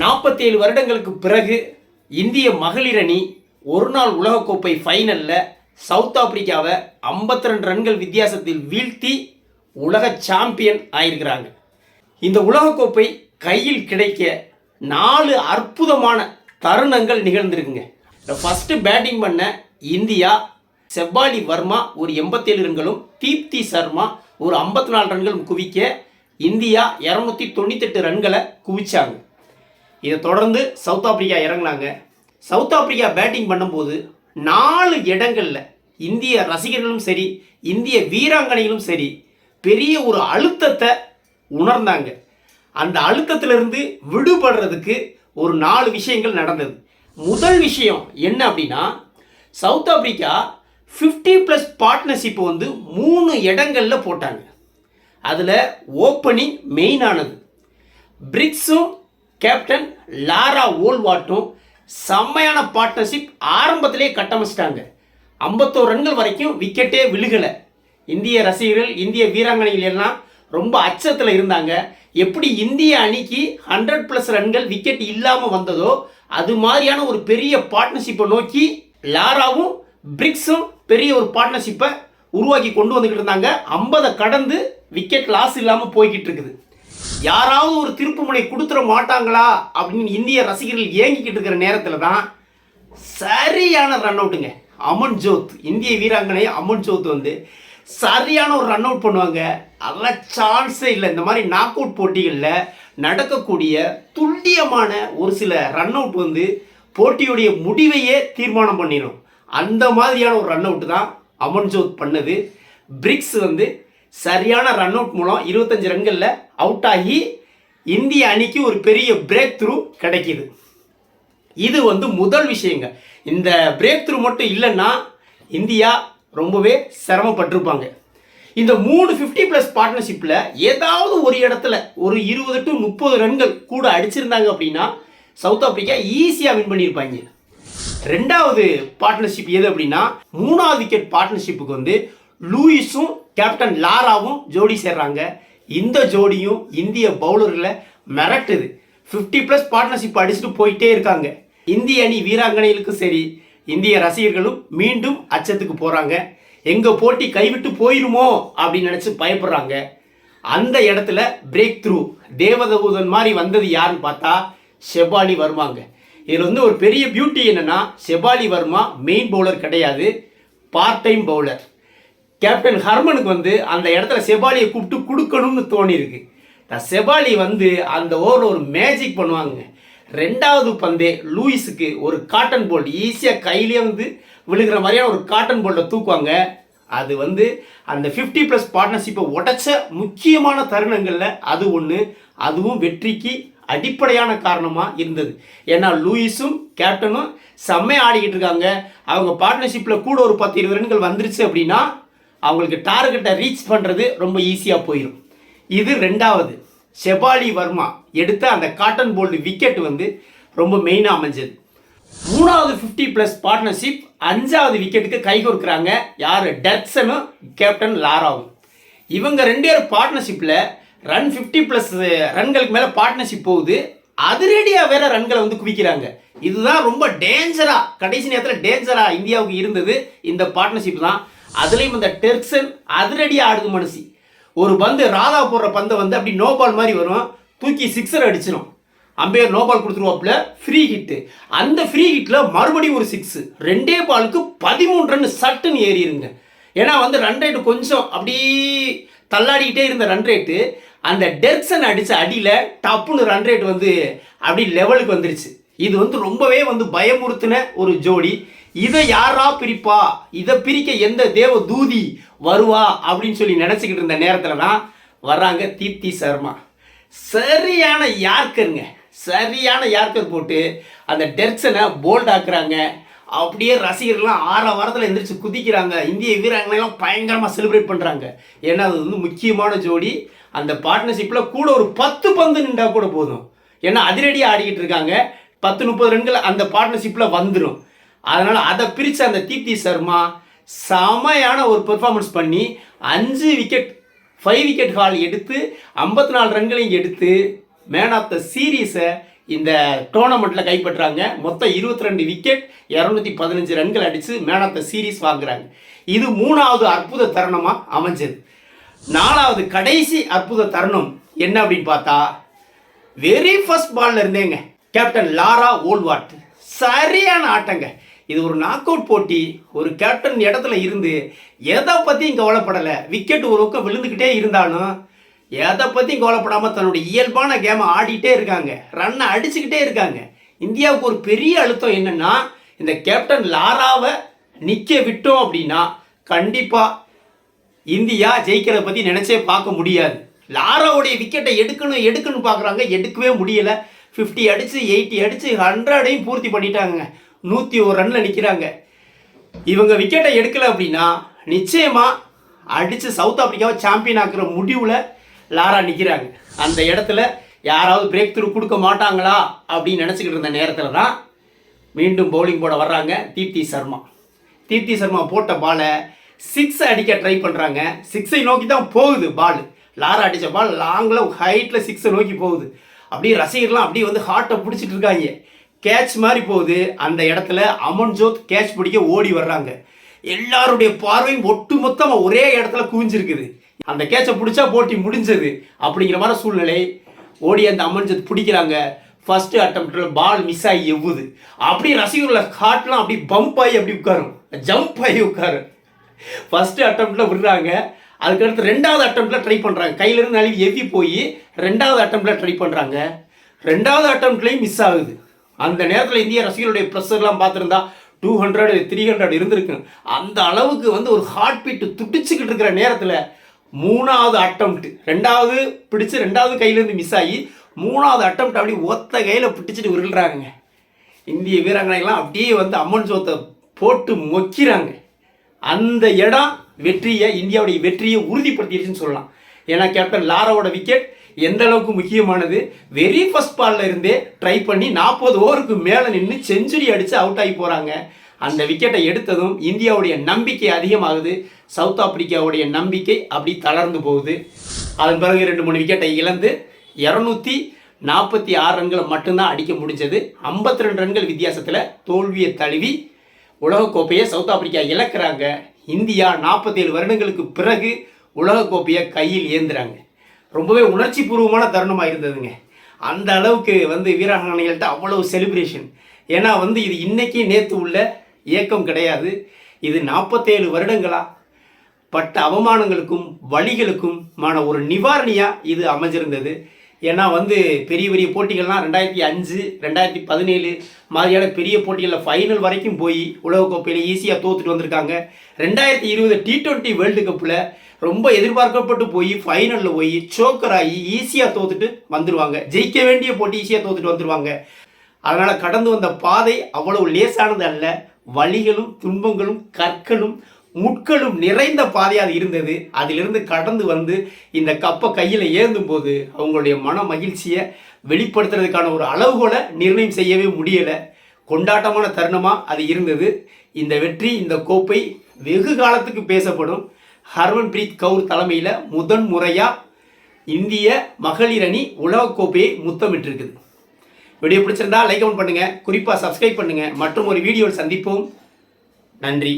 நாற்பத்தேழு வருடங்களுக்கு பிறகு இந்திய மகளிர் அணி ஒரு நாள் உலகக்கோப்பை ஃபைனலில் சவுத் ஆப்பிரிக்காவை 52 ரெண்டு ரன்கள் வித்தியாசத்தில் வீழ்த்தி உலக சாம்பியன் ஆயிருக்கிறாங்க. இந்த உலகக்கோப்பை கையில் கிடைக்க நாலு அற்புதமான தருணங்கள் நிகழ்ந்திருக்குங்க. ஃபஸ்ட்டு பேட்டிங் பண்ண இந்தியா செவ்வாலி வர்மா ஒரு எண்பத்தேழு ரன்களும் தீப்தி சர்மா ஒரு ஐம்பத்தி நாலு ரன்களும் குவிக்க இந்தியா இரநூத்தி தொண்ணூத்தெட்டு ரன்களை குவிச்சாங்க. இதை தொடர்ந்து சவுத் ஆப்பிரிக்கா இறங்குனாங்க. சவுத் ஆப்பிரிக்கா பேட்டிங் பண்ணும்போது நாலு இடங்களில் இந்திய ரசிகர்களும் சரி இந்திய வீராங்கனைகளும் சரி பெரிய ஒரு அழுத்தத்தை உணர்ந்தாங்க. அந்த அழுத்தத்திலிருந்து விடுபடுறதுக்கு ஒரு நாலு விஷயங்கள் நடந்தது. முதல் விஷயம் என்ன அப்படின்னா சவுத் ஆப்பிரிக்கா 50 ப்ளஸ் பார்ட்னர்ஷிப் வந்து மூணு இடங்களில் போட்டாங்க. அதில் ஓப்பனிங் மெயினானது பிரிக்ஸும் கேப்டன் லாரா ஓல்வாட்டும் செம்மையான பார்ட்னர்ஷிப் ஆரம்பத்திலே கட்டமைச்சிட்டாங்க. ஐம்பத்தோரு ரன்கள் வரைக்கும் விக்கெட்டே விழுகலை. இந்திய ரசிகர்கள் இந்திய வீராங்கனைகள் எல்லாம் ரொம்ப அச்சத்தில் இருந்தாங்க. எப்படி இந்திய அணிக்கு ஹண்ட்ரட் ப்ளஸ் ரன்கள் விக்கெட் இல்லாமல் வந்ததோ அது மாதிரியான ஒரு பெரிய பார்ட்னர்ஷிப்பை நோக்கி லாராவும் பிரிக்ஸும் பெரிய ஒரு பார்ட்னர்ஷிப்பை உருவாக்கி கொண்டு வந்துக்கிட்டு இருந்தாங்க. ஐம்பதை கடந்து விக்கெட் லாஸ் இல்லாமல் போய்கிட்டு இருக்குது. யாராவது ஒரு திருப்பு முனை கொடுத்துட மாட்டாங்களா அப்படின்னு இந்திய ரசிகர்கள் ஏங்கிக்கிட்டு இருக்கிற நேரத்தில் தான் சரியான ரன் அவுட்டுங்க அமன் ஜோத் இந்திய வீராங்கனை அமன் ஜோத் வந்து சரியான ஒரு ரன் அவுட் பண்ணுவாங்க. அதெல்லாம் சான்ஸே இல்லை. இந்த மாதிரி நாக் அவுட் போட்டிகளில் நடக்கக்கூடிய துல்லியமான ஒரு சில ரன் அவுட் வந்து போட்டியுடைய முடிவையே தீர்மானம் பண்ணிடும் அந்த மாதிரியான ஒரு ரன் அவுட் தான் அமன்ஜோத் பண்ணது. பிரிக்ஸ் வந்து சரியான ரன் அவுட் மூலம் இருபத்தஞ்சு ரன்களில் அவுட் ஆகி இந்திய அணிக்கு ஒரு பெரிய பிரேக் த்ரூ கிடைக்கிது. இது வந்து முதல் விஷயங்க. இந்த பிரேக் த்ரூ மட்டும் இல்லைன்னா இந்தியா ரொம்பவே சிரமப்பட்டிருப்பாங்க. இந்த மூணு ஃபிஃப்டி ப்ளஸ் பார்ட்னர்ஷிப்பில் ஏதாவது ஒரு இடத்துல ஒரு இருபது டு முப்பது ரன்கள் கூட அடிச்சிருந்தாங்க அப்படின்னா சவுத் ஆப்பிரிக்கா ஈஸியாக வின் பண்ணியிருப்பாங்க. ரெண்டாவது பார்ட்னர்ஷிப் எது அப்படின்னா மூணாவது விக்கெட் பார்ட்னர்ஷிப்புக்கு வந்து லூயிஸும் கேப்டன் லாராவும் ஜோடி சேர்றாங்க. இந்த ஜோடியும் இந்திய பவுலர்களை மிரட்டுது. 50 ப்ளஸ் பார்ட்னர்ஷிப் அடிச்சுட்டு போயிட்டே இருக்காங்க. இந்திய அணி வீராங்கனைகளுக்கும் சரி இந்திய ரசிகர்களும் மீண்டும் அச்சத்துக்கு போகிறாங்க எங்கள் போட்டி கைவிட்டு போயிருமோ அப்படின்னு நினச்சி பயப்படுறாங்க. அந்த இடத்துல பிரேக் த்ரூ தேவதூதன் மாதிரி வந்தது யாருன்னு பார்த்தா ஷெபாலி வருவாங்க இதில் வந்து ஒரு பெரிய பியூட்டி என்னென்னா ஷெபாலி வர்மா மெயின் பவுலர் கிடையாது. பார்ட் டைம் பவுலர் கேப்டன் ஹர்மனுக்கு வந்து அந்த இடத்துல செபாலியை கூப்பிட்டு கொடுக்கணும்னு தோணியிருக்கு. செபாலி வந்து அந்த ஓவரில் ஒரு மேஜிக் பண்ணுவாங்க. ரெண்டாவது பந்தே லூயிஸுக்கு ஒரு காட்டன் போல் ஈஸியாக கையிலே வந்து விழுகிற மாதிரியான ஒரு காட்டன் போல்ட்டை தூக்குவாங்க. அது வந்து அந்த 50 ப்ளஸ் பார்ட்னர்ஷிப்பை உடைச்ச முக்கியமான தருணங்களில் அது ஒன்று அதுவும் வெற்றிக்கு அடிப்படையான காரணமாக இருந்தது. ஏன்னா லூயிஸும் கேப்டனும் செம்மையாக ஆடிக்கிட்டு இருக்காங்க. அவங்க பார்ட்னர்ஷிப்பில் கூட ஒரு பத்து இருபது ரன்கள் வந்துருச்சு அப்படின்னா அவங்களுக்கு டார்கெட்டை ரீச் பண்ணுறது ரொம்ப ஈஸியாக போயிடும் இது ரெண்டாவது ஷெபாலி வர்மா எடுத்த அந்த காட்டன் போல்டு விக்கெட் வந்து ரொம்ப மெயினாக அமைஞ்சது. மூணாவது 50 ப்ளஸ் பார்ட்னர்ஷிப் அஞ்சாவது விக்கெட்டுக்கு கை கொடுக்குறாங்க யார்? டெர்க்சனும் கேப்டன் லாராவும். இவங்க ரெண்டு பேரும் பார்ட்னர்ஷிப்பில் ரன் 50 ப்ளஸ் ரன்களுக்கு மேலே பார்ட்னர்ஷிப் போகுது. அதிரடியாக வேற ரன்களை வந்து குவிக்கிறாங்க. இதுதான் ரொம்ப டேஞ்சராக கடைசி நேரத்தில் டேஞ்சராக இந்தியாவுக்கு இருந்தது இந்த பார்ட்னர்ஷிப் தான். அதுலேயும் அந்த டெர்க்சன் அதிரடியாக ஆடுது மனுஷி. ஒரு பந்து ராதா போடுற பந்தை வந்து அப்படி நோபால் மாதிரி வரும். தூக்கி சிக்ஸர் அடிச்சிடும் அம்பையர் நோபால் கொடுத்துருவாப்புல ஃப்ரீ ஹிட்டு அந்த ஃப்ரீ ஹிட்டில் மறுபடியும் ஒரு சிக்ஸ் ரெண்டே பாலுக்கு பதிமூணு ரன் சட்டுன்னு ஏறிடுங்க ஏன்னா வந்து ரன் ரேட்டு கொஞ்சம் அப்படி தள்ளாடிக்கிட்டே இருந்த ரன் ரேட்டு அந்த டெர்க்சன் அடித்த அடியில் டப்புன்னு ரன் ரேட் வந்து அப்படி லெவலுக்கு வந்துருச்சு. இது வந்து ரொம்பவே வந்து பயமுறுத்தின ஒரு ஜோடி. இதை யாரா பிரிப்பா? இதை பிரிக்க எந்த தேவ தூதி வருவா அப்படின்னு சொல்லி நினச்சிக்கிட்டு இருந்த நேரத்தில் தான் வர்றாங்க தீப்தி சர்மா. சரியான யார்க்கருங்க? சரியான யார்க்கர் போட்டு அந்த டெர்க்சனை போல்ட் ஆக்குறாங்க. அப்படியே ரசிகர்கள்லாம் ஆற வாரத்தில் எந்திரிச்சு குதிக்கிறாங்க. இந்திய வீராங்கனைலாம் பயங்கரமாக செலிப்ரேட் பண்ணுறாங்க ஏன்னா அது வந்து முக்கியமான ஜோடி. அந்த பார்ட்னர்ஷிப்பில் கூட ஒரு பத்து பந்து நின்றா கூட போதும். ஏன்னா அதிரடியாக ஆடிக்கிட்டு இருக்காங்க. பத்து முப்பது ரன்கள் அந்த பார்ட்னர்ஷிப்பில் வந்துடும் அதனால் அதை பிரித்த அந்த தீப்தி சர்மா செமையான ஒரு பெர்ஃபார்மன்ஸ் பண்ணி அஞ்சு விக்கெட் ஃபைவ் விக்கெட் ஹால் எடுத்து ஐம்பத்தி நாலு ரன்களையும் எடுத்து மேன் ஆஃப் த சீரீஸை இந்த டோர்னமெண்ட்டில் கைப்பற்றாங்க. மொத்தம் இருபத்தி ரெண்டு விக்கெட் இரநூத்தி பதினஞ்சு ரன்கள் அடித்து மேன் ஆஃப் த சீரீஸ் வாங்குறாங்க. இது மூணாவது அற்புத தருணமாக அமைஞ்சது. நாலாவது கடைசி அற்புத தருணம் என்ன அப்படின்னு பார்த்தா வெரி ஃபர்ஸ்ட் பால்ல இருந்தேங்க. கேப்டன் லாரா ஓல்வாட் சரியான ஆட்டங்க. இது ஒரு நாக் அவுட் போட்டி. ஒரு கேப்டன் இடத்துல இருந்து எதை பற்றியும் கவலைப்படலை. விக்கெட் ஒரு பக்கம் விழுந்துக்கிட்டே இருந்தாலும் எதை பற்றியும் கவலைப்படாமல் தன்னுடைய இயல்பான கேமை ஆடிட்டே இருக்காங்க. ரன்னை அடிச்சுக்கிட்டே இருக்காங்க. இந்தியாவுக்கு ஒரு பெரிய அழுத்தம் என்னென்னா இந்த கேப்டன் லாராவை நிற்க விட்டோம் அப்படின்னா கண்டிப்பாக இந்தியா ஜெயிக்கிறத பற்றி நினச்சே பார்க்க முடியாது. லாராவுடைய விக்கெட்டை எடுக்கணும் எடுக்கணும்னு பார்க்குறாங்க. எடுக்கவே முடியலை. ஃபிஃப்டி அடித்து எயிட்டி அடித்து ஹண்ட்ரடையும் பூர்த்தி பண்ணிட்டாங்க நூற்றி ஒரு ரனில் நிற்கிறாங்க இவங்க விக்கெட்டை எடுக்கலை அப்படின்னா நிச்சயமாக அடித்து சவுத் ஆப்பிரிக்காவை சாம்பியன் ஆக்குற முடிவில் லாரா நிற்கிறாங்க அந்த இடத்துல யாராவது பிரேக் த்ரூ கொடுக்க மாட்டாங்களா அப்படின்னு நினச்சிக்கிட்டு இருந்த நேரத்தில் தான் மீண்டும் பவுலிங் போட வர்றாங்க தீப்தி சர்மா. தீப்தி சர்மா போட்ட பாலை சிக்ஸ் அடிக்க ட்ரை பண்ணுறாங்க சிக்ஸை நோக்கி தான் போகுது பால் லாரா அடித்த பால் லாங்கில் ஹைட்டில் சிக்ஸை நோக்கி போகுது. அப்படியே ரசிகர்லாம் அப்படியே வந்து ஹார்ட்டை பிடிச்சிட்டு இருக்காங்க. கேட்ச் மாதிரி போகுது. அந்த இடத்துல அமன் ஜோத் கேட்ச் பிடிக்க ஓடி வர்றாங்க. எல்லாருடைய பார்வையும் ஒட்டு மொத்தமாக ஒரே இடத்துல குவிஞ்சிருக்குது. அந்த கேட்சை பிடிச்சா போட்டி முடிஞ்சது அப்படிங்கிற மாதிரி சூழ்நிலை. ஓடி அந்த அமன்ஜோத் பிடிக்கிறாங்க. ஃபர்ஸ்ட் அட்டம்ப்ட்ல பால் மிஸ் ஆகி எவ்வுது. அப்படியே ரசிகர்களை ஹார்ட்லாம் அப்படி பம்ப் ஆகி அப்படி உட்காரும். ஜம்ப் ஆகி உட்காரும். ஃபர்ஸ்ட் அட்டம்ப்ட்ல விடுறாங்க. அதுக்கடுத்து ரெண்டாவது அட்டம்ப்ட்ல ட்ரை பண்ணுறாங்க கையிலிருந்து அழுவி எவ்வி போய் ரெண்டாவது அட்டம்ப்ட்ல ட்ரை பண்ணுறாங்க ரெண்டாவது அட்டம்ப்ட்லேயும் மிஸ் ஆகுது. அந்த நேரத்தில் இந்திய ரசிகர்களுடைய ப்ரெஷர்லாம் பார்த்துருந்தா டூ ஹண்ட்ரட் த்ரீ ஹண்ட்ரட் இருந்திருக்கு. அந்த அளவுக்கு வந்து ஒரு ஹார்ட் பீட்டு துடிச்சுக்கிட்டு இருக்கிற நேரத்தில் மூணாவது அட்டம்ப்ட் ரெண்டாவது பிடிச்சு ரெண்டாவது கையிலேருந்து மிஸ் ஆகி மூணாவது அட்டம்ப்ட் அப்படி ஒத்த கையில் பிடிச்சிட்டு விருள்றாங்க இந்திய வீராங்கனைகள்லாம் அப்படியே வந்து அம்மன் சோத்தை போட்டு மொக்கிறாங்க. அந்த இடம் வெற்றியை இந்தியாவுடைய வெற்றியை உறுதிப்படுத்திடுச்சுன்னு சொல்லலாம். ஏன்னா கேப்டன் லாராவோட விக்கெட் எந்த அளவுக்கு முக்கியமானது? வெரி ஃபர்ஸ்ட் பால்ல இருந்தே ட்ரை பண்ணி நாற்பது ஓவருக்கு மேலே நின்று செஞ்சுரி அடித்து அவுட் ஆகி போகிறாங்க அந்த விக்கெட்டை எடுத்ததும் இந்தியாவுடைய நம்பிக்கை அதிகமாகுது. சவுத் ஆப்பிரிக்காவுடைய நம்பிக்கை அப்படி தளர்ந்து போகுது. அதன் பிறகு ரெண்டு மூணு விக்கெட்டை இழந்து இரநூத்தி நாற்பத்தி ஆறு ரன்களை மட்டும்தான் அடிக்க முடிஞ்சது. 52 ரெண்டு ரன்கள் வித்தியாசத்தில் தோல்வியை தழுவி உலகக்கோப்பையை சவுத் ஆப்பிரிக்கா இழக்கிறாங்க. இந்தியா நாற்பத்தேழு வருடங்களுக்கு பிறகு உலகக்கோப்பையை கையில் ஏந்துறாங்க. ரொம்பவே உணர்ச்சி பூர்வமான தருணமாக இருந்ததுங்க அந்த அளவுக்கு வந்து வீராங்கனைகள்கிட்ட அவ்வளவு செலிப்ரேஷன் ஏன்னா வந்து இது இன்றைக்கி நேற்று உள்ள இயக்கம் கிடையாது. இது நாற்பத்தேழு வருடங்களாக பட்ட அவமானங்களுக்கும் வழிகளுக்குமான ஒரு நிவாரணியாக இது அமைஞ்சிருந்தது. ஏன்னா வந்து பெரிய பெரிய போட்டிகள்லாம் ரெண்டாயிரத்தி அஞ்சு ரெண்டாயிரத்தி பதினேழு மாதிரியான பெரிய போட்டிகளில் ஃபைனல் வரைக்கும் போய் உலகக்கோப்பையில் ஈஸியாக தோத்துட்டு வந்திருக்காங்க. ரெண்டாயிரத்தி இருபது டி டுவெண்ட்டி வேர்ல்டு கப்பில் ரொம்ப எதிர்பார்க்கப்பட்டு போய் ஃபைனலில் போய் சோக்கர் ஆகி ஈஸியாக தோத்துட்டு வந்துடுவாங்க ஜெயிக்க வேண்டிய போட்டி ஈஸியாக தோத்துட்டு வந்துடுவாங்க அதனால் கடந்து வந்த பாதை அவ்வளவு லேசானது அல்ல. வலிகளும் துன்பங்களும் கற்களும் முட்களும் நிறைந்த பாதையாக அது இருந்தது. அதிலிருந்து கடந்து வந்து இந்த கப்பை கையில் ஏந்தும் போது அவங்களுடைய மன மகிழ்ச்சியை வெளிப்படுத்துறதுக்கான ஒரு அளவுகோலை நிர்ணயம் செய்யவே முடியலை. கொண்டாட்டமான தருணமாக அது இருந்தது. இந்த வெற்றி இந்த கோப்பை வெகு காலத்துக்கு பேசப்படும். ஹர்மன்பிரீத் கவுர் தலைமையில் முதன் முறையாக இந்திய மகளிர் அணி உலகக்கோப்பையை முத்தமிட்டிருக்குது. வீடியோ பிடிச்சிருந்தா லைக் கமெண்ட் பண்ணுங்கள் குறிப்பாக சப்ஸ்கிரைப் பண்ணுங்கள் மற்றும் ஒரு வீடியோவில் சந்திப்போம். நன்றி.